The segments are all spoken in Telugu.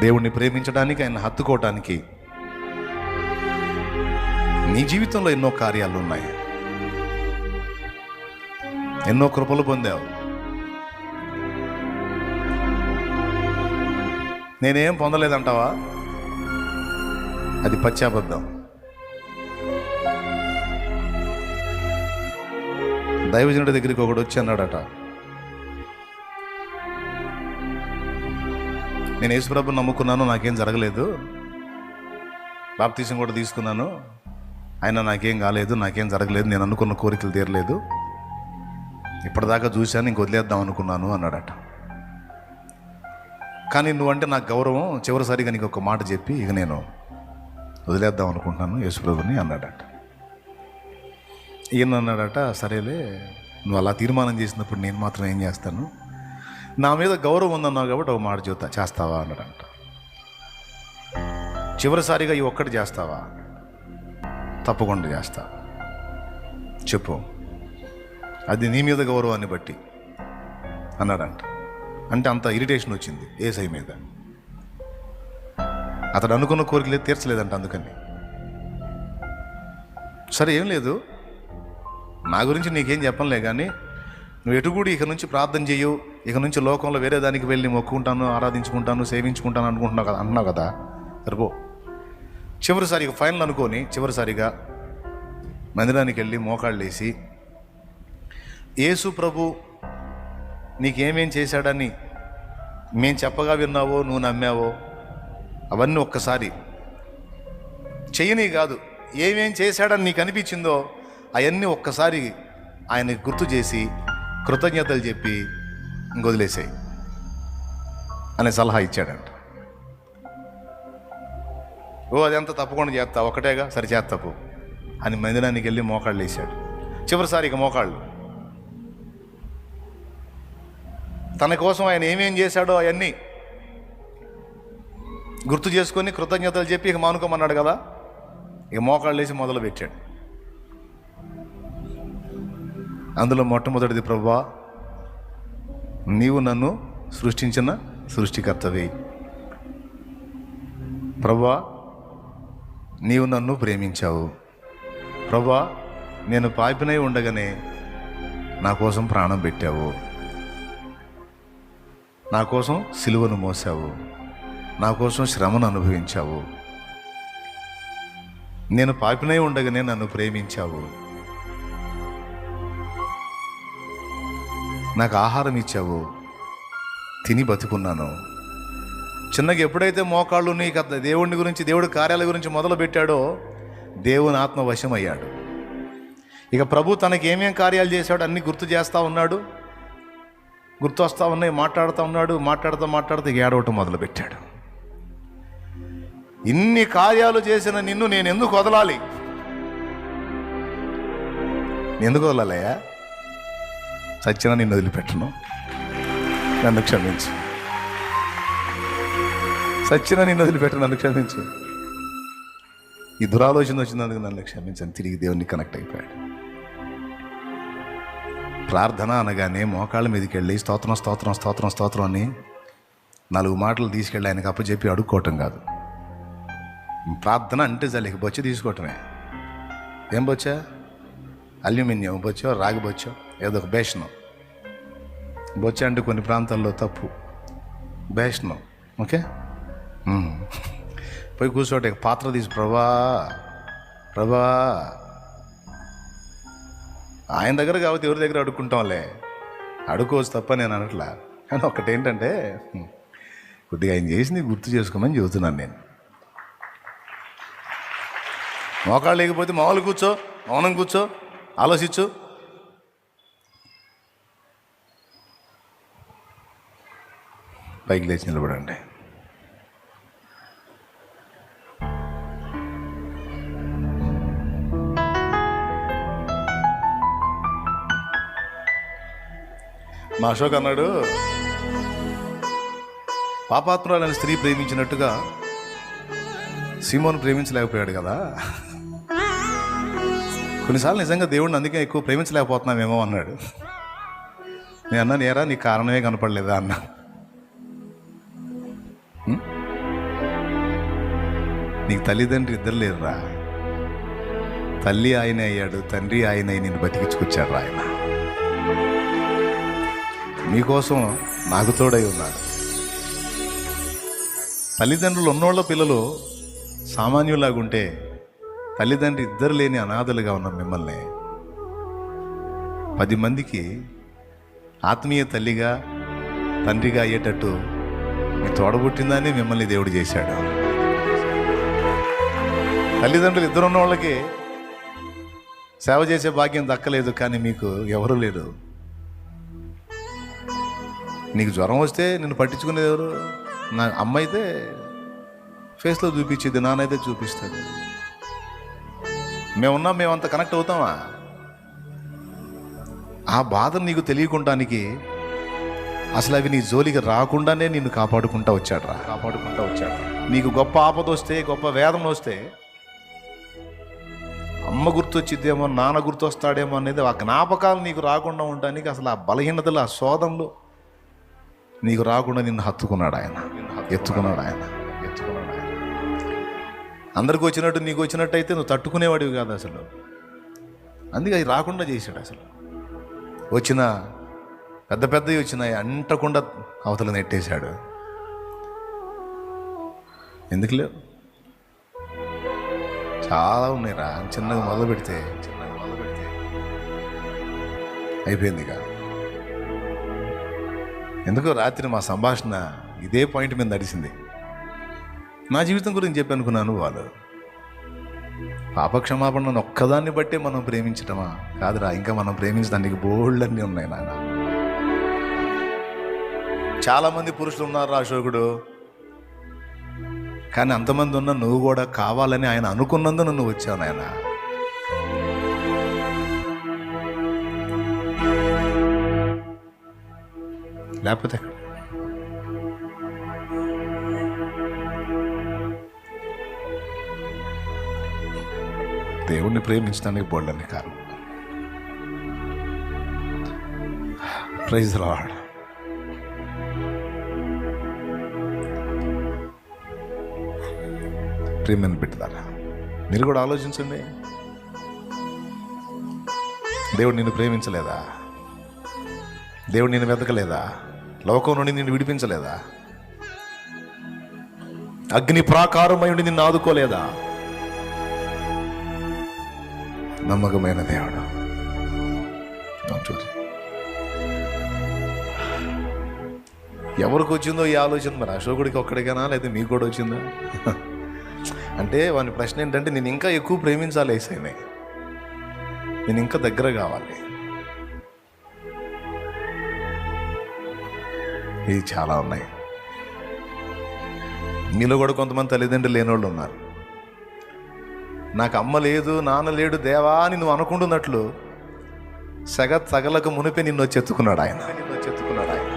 దేవుణ్ణి ప్రేమించడానికి ఆయన హత్తుకోవటానికి నీ జీవితంలో ఎన్నో కార్యాలు ఉన్నాయి ఎన్నో కృపలు పొందావు. నేనేం పొందలేదంటావా? అది పశ్చాబద్ధం దైవజనుడి దగ్గరికి ఒకడు వచ్చి అన్నాడట నేను యేసుప్రభు నమ్ముకున్నాను నాకేం జరగలేదు. బాప్తీసం కూడా తీసుకున్నాను. అయినా నాకేం కాలేదు నాకేం జరగలేదు నేను అనుకున్న కోరికలు తీరలేదు. ఇప్పటిదాకా చూశాను ఇంక వదిలేద్దాం అనుకున్నాను అన్నాడట. కానీ నువ్వంటే నాకు గౌరవం చివరిసారిగా నీకు ఒక మాట చెప్పి ఇక నేను వదిలేద్దాం అనుకుంటున్నాను యేసుప్రభుని అన్నాడట. ఈయన అన్నాడట సరేలే నువ్వు అలా తీర్మానం చేసినప్పుడు నేను మాత్రం ఏం చేస్తాను? నా మీద గౌరవం ఉందన్నావు కాబట్టి ఒక మాట చూద్దా చేస్తావా అన్నాడంట. చివరిసారిగా ఈ ఒక్కటి చేస్తావా? తప్పకుండా చేస్తా. చెప్పు. అది నీ మీద గౌరవాన్ని బట్టి అన్నాడంట. అంటే అంత ఇరిటేషన్ వచ్చింది ఏసై మీద. అతడు అనుకున్న కోరికలే తీర్చలేదంట అందుకని. సరే ఏం లేదు. నా గురించి నీకేం చెప్పనులే కానీ నువ్వు ఎటు కూడా ఇక నుంచి ప్రార్థన చేయు ఇక నుంచి లోకంలో వేరే దానికి వెళ్ళి మొక్కుంటాను ఆరాధించుకుంటాను సేవించుకుంటాను అనుకుంటున్నావు కదా అన్నావు కదా? సరిపో చివరిసారిగా ఫైనల్ అనుకొని చివరిసారిగా మందిరానికి వెళ్ళి మోకాళ్ళు వేసి యేసు ప్రభు నీకేమేం చేశాడని మేం చెప్పగా విన్నావో నువ్వు నమ్మావో? అవన్నీ ఒక్కసారి. చెయ్యని కాదు ఏమేం చేశాడని నీకు అనిపించిందో అవన్నీ ఒక్కసారి ఆయనకు గుర్తు చేసి కృతజ్ఞతలు చెప్పి ఇంకొదిలేసాయి అనే సలహా ఇచ్చాడంట. ఓ అదంతా తప్పకుండా చేస్తా ఒకటేగా? సరి చేస్తాపు అని మందిరానికి వెళ్ళి మోకాళ్ళు వేసాడు చివరిసారి ఇక మోకాళ్ళు. తన కోసం ఆయన ఏమేం చేశాడో అవన్నీ గుర్తు చేసుకొని కృతజ్ఞతలు చెప్పి ఇక మానుకోమన్నాడు కదా? ఇక మోకాళ్ళు వేసి మొదలు పెట్టాడు అందులో మొట్టమొదటిది ప్రభా నీవు నన్ను సృష్టించిన సృష్టికర్తవి. ప్రభా నీవు నన్ను ప్రేమించావు. ప్రభా నేను పాపినై ఉండగానే నా కోసం ప్రాణం పెట్టావు. నా కోసం సిలువను మోసావు. నా కోసం శ్రమను అనుభవించావు. నేను పాపినై ఉండగానే నన్ను ప్రేమించావు. నాకు ఆహారం ఇచ్చావు తిని బతుకున్నాను. చిన్నగా ఎప్పుడైతే మోకాళ్ళు నీకు దేవుడిని గురించి దేవుడి కార్యాల గురించి మొదలు పెట్టాడో దేవుని ఆత్మ వశమయ్యాడు. ఇక ప్రభు తనకి ఏమేం కార్యాలు చేశాడు అన్నీ గుర్తు చేస్తూ ఉన్నాడు. గుర్తు వస్తూ ఉన్నాయి మాట్లాడుతూ ఉన్నాడు. మాట్లాడుతూ మాట్లాడుతూ ఏడవటం మొదలుపెట్టాడు. ఇన్ని కార్యాలు చేసిన నిన్ను నేను ఎందుకు వదలాలి? ఎందుకు వదలాలయ్యా? సత్యన నిన్ను వదిలిపెట్టను. నన్ను క్షమించు. సత్యన నిన్ను వదిలిపెట్టను నన్ను క్షమించు. ఈ దురాలోచన వచ్చినందుకు నన్ను క్షమించని తిరిగి దేవుణ్ణి కనెక్ట్ అయిపోయాడు. ప్రార్థన అనగానే మోకాళ్ళ మీదకి వెళ్ళి స్తోత్రం స్తోత్రం స్తోత్రం స్తోత్రం అని నాలుగు మాటలు తీసుకెళ్ళి ఆయనకు అప్పచెప్పి అడుక్కోవటం కాదు. ప్రార్థన అంటే జలికి బొచ్చ తీసుకోవటమే. ఏం బొచ్చా? అల్యూమినియం బొచ్చో రాగి బొచ్చో? ఏదో ఒక భేషణం. బొచ్చ అంటే కొన్ని ప్రాంతాల్లో తప్పు. భేషణం ఓకే? పోయి కూర్చోటే పాత్ర తీసి ప్రభా ప్రభా. ఆయన దగ్గర కాబట్టి ఎవరి దగ్గర అడుక్కుంటాంలే. అడుక్కోవచ్చు తప్ప నేను అనట్లా. కానీ ఒకటేంటంటే హ్మ్, కొద్దిగా ఆయన చేసింది గుర్తు చేసుకోమని చెబుతున్నాను నేను. మోకాళ్ళు లేకపోతే మామూలు కూర్చో మౌనం కూర్చో ఆలోచించు. పైకి లేచి నిలబడండి. మా అశోక్ అన్నాడు పాపాత్మురాలని స్త్రీ ప్రేమించినట్టుగా సీమోను ప్రేమించలేకపోయాడు కదా. కొన్నిసార్లు నిజంగా దేవుడిని అందుకే ఎక్కువ ప్రేమించలేకపోతున్నామేమో అన్నాడు. నేను అన్నాను ఏరా నీ కారణమే కనపడలేదా అన్నా నీకు తల్లిదండ్రి ఇద్దరు లేరురా. తల్లి ఆయన అయ్యాడు తండ్రి ఆయన అయి నిన్ను బతికించుకొచ్చాడు రా ఆయన. మీకోసం నాకు తోడై ఉన్నాడు. తల్లిదండ్రులు ఉన్నోళ్ళ పిల్లలు సామాన్యులాగుంటే తల్లిదండ్రి ఇద్దరు లేని అనాథలుగా ఉన్న మిమ్మల్ని పది మందికి ఆత్మీయ తల్లిగా తండ్రిగా అయ్యేటట్టు మీ తోడబుట్టిందని మిమ్మల్ని దేవుడు చేశాడు. తల్లిదండ్రులు ఇద్దరు ఉన్న వాళ్ళకి సేవ చేసే భాగ్యం దక్కలేదు కానీ మీకు ఎవరు లేరు. నీకు జ్వరం వస్తే నిన్ను పట్టించుకునేది ఎవరు? నా అమ్మ అయితే ఫేస్లో చూపించేది నాన్నైతే చూపిస్తాడు. మేమున్నా మేమంత కనెక్ట్ అవుతామా? ఆ బాధ నీకు తెలియకుండానికి అసలు అవి నీ జోలికి రాకుండానే నిన్ను కాపాడుకుంటా వచ్చాడు రా కాపాడుకుంటా వచ్చాడు. నీకు గొప్ప ఆపద వస్తే గొప్ప వేదన వస్తే అమ్మ గుర్తొచ్చిద్దేమో నాన్న గుర్తొస్తాడేమో అనేది ఆ జ్ఞాపకాలు నీకు రాకుండా ఉండడానికి అసలు ఆ బలహీనతలు ఆ శోధనలు నీకు రాకుండా నిన్ను హత్తుకున్నాడు ఆయన. ఎత్తుకున్నాడు ఆయన. ఎత్తుకున్నాడు ఆయన. అందరికి వచ్చినట్టు నీకు వచ్చినట్టయితే నువ్వు తట్టుకునేవాడివి కాదు అసలు. అందుకే అది రాకుండా చేశాడు అసలు. వచ్చిన పెద్ద పెద్దవి వచ్చినాయి అంటకుండా అవతల నెట్టేశాడు. ఎందుకు లేవు చాలా ఉన్నాయిరా చిన్నగా మొదలు పెడితే చిన్నగా మొదలు పెడితే. అయిపోయింది ఇక. ఎందుకో రాత్రి మా సంభాషణ ఇదే పాయింట్ మీద నడిచింది. నా జీవితం గురించి చెప్పి అనుకున్నాను వాళ్ళు. పాపక్షమాపణను ఒక్కదాన్ని బట్టే మనం ప్రేమించటమా? కాదురా ఇంకా మనం ప్రేమించడానికి బోల్డ్ అన్నీ ఉన్నాయి నాన్న. చాలామంది పురుషులు ఉన్నారు అశోకుడు. కానీ అంతమంది ఉన్న నువ్వు కూడా కావాలని ఆయన అనుకున్నందున నువ్వు వచ్చావు నాయన. లేకపోతే దేవుణ్ణి ప్రేమించడానికి బోల్డని కారణం. ప్రైజ్ రాడ్ ప్రేమని పెట్టుదారా మీరు కూడా ఆలోచించండి. దేవుడు నిన్ను ప్రేమించలేదా? దేవుడు నిన్ను వెతకలేదా? లోకం నుండి నిన్ను విడిపించలేదా? అగ్ని ప్రాకారమై ఉండి నిన్ను ఆదుకోలేదా? నమ్మకమైన దేవుడు. ఎవరికి వచ్చిందో ఈ ఆలోచన మరి? అశోకుడికి ఒక్కడికైనా? లేదా మీకు కూడా వచ్చిందా? అంటే వాని ప్రశ్న ఏంటంటే నేను ఇంకా ఎక్కువ ప్రేమించాలి ఏసైనే. నేను ఇంకా దగ్గర కావాలి. ఇవి చాలా ఉన్నాయి. మీలో కూడా కొంతమంది తల్లిదండ్రులు లేనోళ్ళు ఉన్నారు. నాకు అమ్మ లేదు నాన్న లేడు దేవా అని నువ్వు అనుకుంటున్నట్లు సగ సగలకు మునిపే నిన్ను వచ్చి ఆయన నిన్ను చెత్తుకున్నాడు ఆయన.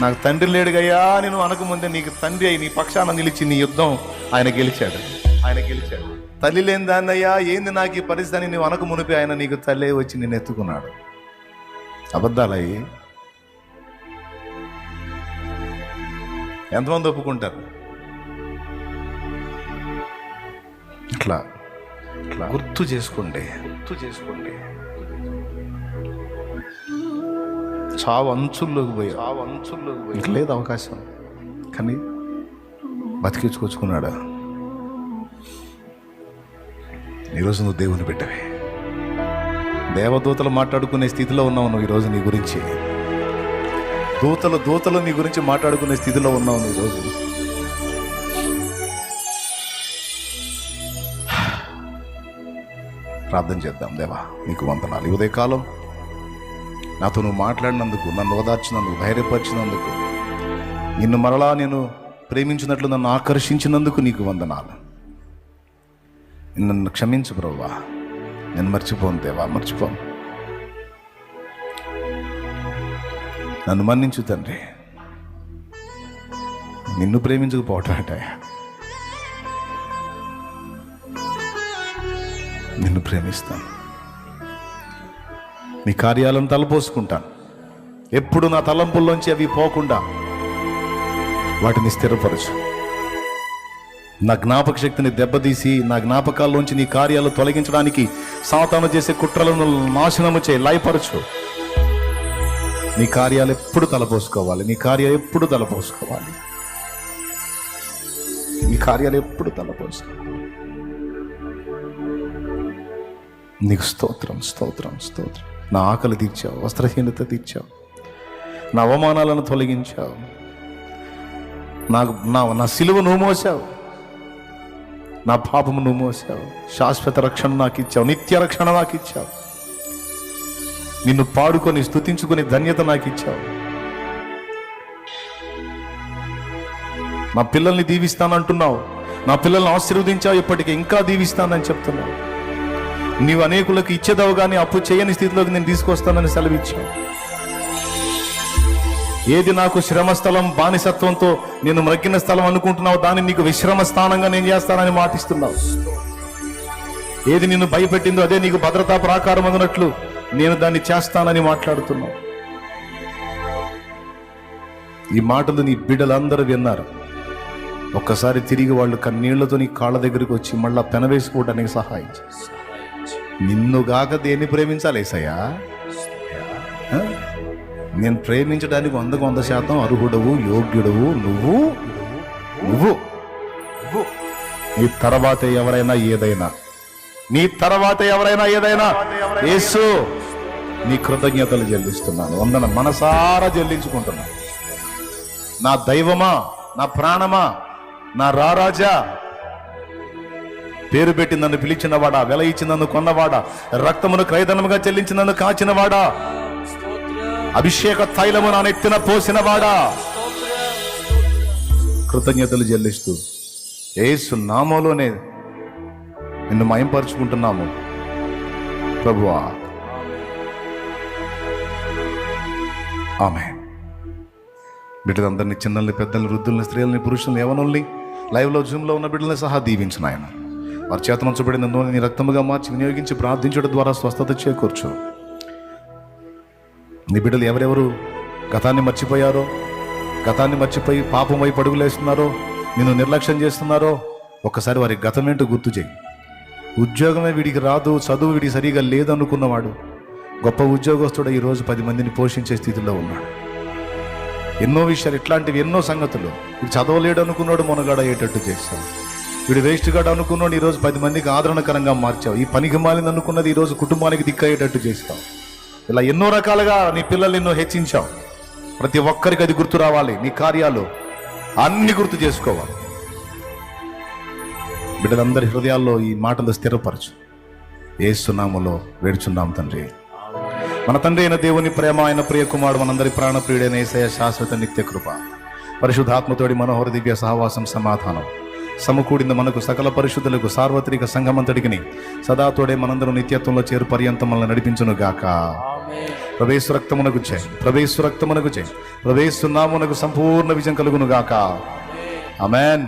నాకు తండ్రి లేడుగయ్యా నేను అనకముందే నీకు తండ్రి అయి నీ పక్షాన నిలిచి నీ యుద్ధం ఆయన గెలిచాడు. ఆయన గెలిచాడు. తల్లి లేని దాన్నయ్యా ఏంది నాకు ఈ పరిస్థితి అని నువ్వు అనక మునిపి ఆయన నీకు తల్లే వచ్చి నేను ఎత్తుకున్నాడు. అబద్ధాలయ్యి. ఎంతమంది ఒప్పుకుంటారు? ఇట్లా ఇట్లా గుర్తు చేసుకోండి. గుర్తు చేసుకోండి. చావు అంచుల్లోకి పోయి చావు అంచుల్లోకి పోయి ఇంక లేదు అవకాశం. కానీ బతికించుకొచ్చుకున్నాడు? ఈరోజు నువ్వు దేవుని పెట్టవే దేవదూతలు మాట్లాడుకునే స్థితిలో ఉన్నావు నువ్వు ఈరోజు నీ గురించి. దూతలు దూతలు నీ గురించి మాట్లాడుకునే స్థితిలో ఉన్నావు నువ్వు ఈరోజు ప్రార్థన చేద్దాం దేవా నీకు వందనాలు. ఈ ఉదయకాలం నాతో నువ్వు మాట్లాడినందుకు నన్ను ఓదార్చినందుకు ధైర్యపరిచినందుకు నిన్ను మరలా నేను ప్రేమించినట్లు నన్ను ఆకర్షించినందుకు నీకు వందనాలు. నన్ను క్షమించు ప్రభువా నేను మర్చిపోను దేవా మర్చిపోను. నన్ను మన్నించు తండ్రి. నిన్ను ప్రేమించకపోవటం నిన్ను ప్రేమిస్తాను. నీ కార్యాలను తలపోసుకుంటాను. ఎప్పుడు నా తలంపుల్లోంచి అవి పోకుండా వాటిని స్థిరపరచు. నా జ్ఞాపక శక్తిని దెబ్బతీసి నా జ్ఞాపకాల్లోంచి నీ కార్యాలు తొలగించడానికి సాతాను చేసే కుట్రలను నాశనము చేయి లయపరచు. నీ కార్యాలు ఎప్పుడు తలపోసుకోవాలి? నీ కార్యాలు ఎప్పుడు తలపోసుకోవాలి? నీ కార్యాలు ఎప్పుడు తలపోసుకోవాలి? నీకు స్తోత్రం స్తోత్రం స్తోత్రం. నా ఆకలి తీర్చావు వస్త్రహీనత తీర్చావు నా అవమానాలను తొలగించావు నాకు నా నా సిలువ నువ్వు మోసావు నా పాపము నువ్వు మోసావు శాశ్వత రక్షణ నాకు ఇచ్చావు నిత్య రక్షణ నాకు ఇచ్చావు నిన్ను పాడుకొని స్తుతించుకొని ధన్యత నాకు ఇచ్చావు. నా పిల్లల్ని దీవిస్తానంటున్నావు నా పిల్లల్ని ఆశీర్వదించావు ఇప్పటికీ ఇంకా దీవిస్తానని చెప్తున్నావు. నీవు అనేకులకు ఇచ్చేదవు కానీ అప్పు చేయని స్థితిలోకి నేను తీసుకొస్తానని సెలవిచ్చా ఏది నాకు శ్రమ స్థలం బానిసత్వంతో నేను మ్రగ్గిన స్థలం అనుకుంటున్నావు దాన్ని నీకు విశ్రమ స్థానంగా నేను చేస్తానని మాటిస్తున్నావు. ఏది నిన్ను భయపెట్టిందో అదే నీకు భద్రతా ప్రాకారం అన్నట్లు నేను దాన్ని చేస్తానని మాట్లాడుతున్నావు. ఈ మాటలు నీ బిడ్డలందరూ విన్నారు. ఒక్కసారి తిరిగి వాళ్ళు కన్నీళ్ళతో నీ కాళ్ళ దగ్గరికి వచ్చి మళ్ళా పెనవేసుకోవడానికి సహాయం చేస్తారు. నిన్నుగాక దేన్ని ప్రేమించాలి ఏసయ్యా? నేను ప్రేమించడానికి వందకు వంద శాతం అర్హుడవు యోగ్యుడవు నువ్వు? నువ్వు. నువ్వు. నీ తర్వాత ఎవరైనా ఏదైనా. నీ తర్వాత ఎవరైనా ఏదైనా. యేసు నీ కృతజ్ఞతలు చెల్లిస్తున్నాను. వందన మనసారా చెల్లించుకుంటున్నాను. నా దైవమా? నా ప్రాణమా? నా రారాజా? పేరు పెట్టి నన్ను పిలిచినవాడా వెల ఇచ్చి నన్ను కొన్నవాడా రక్తమును క్రయధనముగా చెల్లించి నన్ను కాచినవాడా? అభిషేక తైలము నా నెత్తిన పోసినవాడా? కృతజ్ఞతలు చెల్లిస్తూ ఏసు నామోలోనే నిన్ను మయంపరుచుకుంటున్నాము. ప్రభువా. ఆమె బిడ్డలందరినీ చిన్నల్ని పెద్దల్ని వృద్ధుల్ని స్త్రీలని పురుషుల్ని యవనుల్ని లైవ్లో జూమ్లో ఉన్న బిడ్డల్ని సహా దీవించిన ఆయన వారి చేత నుంచబడిన నూనె నీ రక్తముగా మార్చి వినియోగించి ప్రార్థించడం ద్వారా స్వస్థత చేకూర్చు. నీ బిడ్డలు ఎవరెవరు? గతాన్ని మర్చిపోయారో? గతాన్ని మర్చిపోయి పాపం వైపు అడుగులేస్తున్నారో నిన్ను నిర్లక్ష్యం చేస్తున్నారో? ఒక్కసారి వారి గతమేంటో గుర్తు చేయి. ఉద్యోగమే వీడికి రాదు చదువు వీడికి సరిగా లేదనుకున్నవాడు. గొప్ప ఉద్యోగస్తుడు ఈరోజు పది మందిని పోషించే స్థితిలో ఉన్నాడు. ఎన్నో విషయాలు ఇట్లాంటివి ఎన్నో సంగతులు. చదవలేడు అనుకున్నాడు మొనగాడ అయ్యేటట్టు చేస్తాడు వీడు వేస్ట్ గాడు అనుకున్నాడు ఈరోజు పది మందికి ఆదరణకరంగా మార్చావు. ఈ పనికి మాలింది అనుకున్నది ఈరోజు కుటుంబానికి దిక్కయ్యేటట్టు చేస్తావు. ఇలా ఎన్నో రకాలుగా నీ పిల్లల్ని ఎన్నో హెచ్చించావు. ప్రతి ఒక్కరికి అది గుర్తు రావాలి. నీ కార్యాలు అన్ని గుర్తు చేసుకోవాలి. బిడ్డలందరి హృదయాల్లో ఈ మాటలు స్థిరపరచు. ఏసునాములో వేడుచున్నాం తండ్రి. మన తండ్రి అయిన దేవుని ప్రేమ ఆయన ప్రియ కుమారుడు మనందరి ప్రాణప్రియుడైన ఏసయ శాశ్వత నిత్య కృప. పరిశుద్ధాత్మతోడి మనోహర దివ్య సహవాసం సమాధానం. సమకూడిన మనకు సకల పరిశుద్ధులకు సార్వత్రిక సంఘమంతటికి సదాతోడే మనందరం నిత్యత్వంలో చేరు పర్యంతం మనల్ని నడిపించును గాక. ప్రవేశ రక్తమునకు చే ప్రవేశ రక్తమునకు చే ప్రవేశ నామునకు సంపూర్ణ విజయం కలుగును గాక. అమెన్